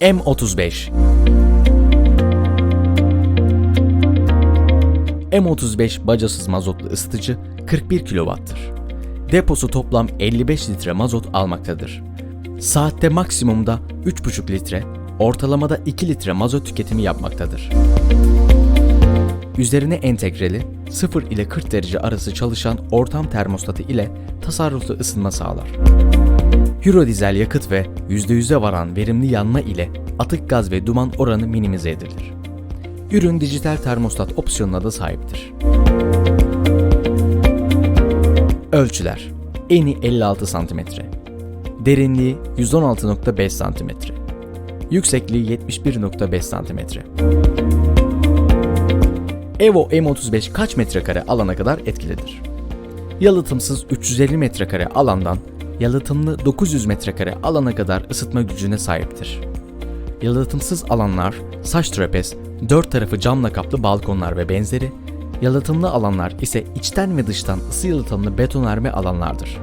M35 M35 bacasız mazotlu ısıtıcı 41 kW'tır. Deposu toplam 55 litre mazot almaktadır. Saatte maksimumda 3,5 litre, ortalamada 2 litre mazot tüketimi yapmaktadır. Üzerine entegreli 0 ile 40 derece arası çalışan ortam termostatı ile tasarruflu ısınma sağlar. Eurodizel yakıt ve %100'e varan verimli yanma ile atık gaz ve duman oranı minimize edilir. Ürün dijital termostat opsiyonuna da sahiptir. Ölçüler Eni 56 cm Derinliği 116.5 cm Yüksekliği 71.5 cm Evo M35 kaç metrekare alana kadar etkilidir? Yalıtımsız 350 metrekare alandan yalıtımlı 900 metrekare alana kadar ısıtma gücüne sahiptir. Yalıtımsız alanlar, saç trapez, dört tarafı camla kaplı balkonlar ve benzeri, yalıtımlı alanlar ise içten ve dıştan ısı yalıtımlı betonarme alanlardır.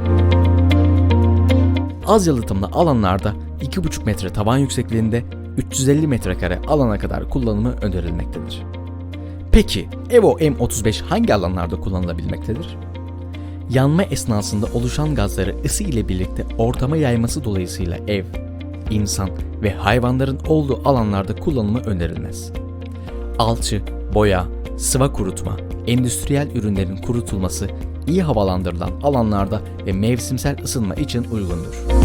Az yalıtımlı alanlarda 2,5 metre tavan yüksekliğinde 350 metrekare alana kadar kullanımı önerilmektedir. Peki Evo M35 hangi alanlarda kullanılabilmektedir? Yanma esnasında oluşan gazları ısı ile birlikte ortama yayması dolayısıyla ev, insan ve hayvanların olduğu alanlarda kullanımı önerilmez. Alçı, boya, sıva kurutma, endüstriyel ürünlerin kurutulması iyi havalandırılan alanlarda ve mevsimsel ısınma için uygundur.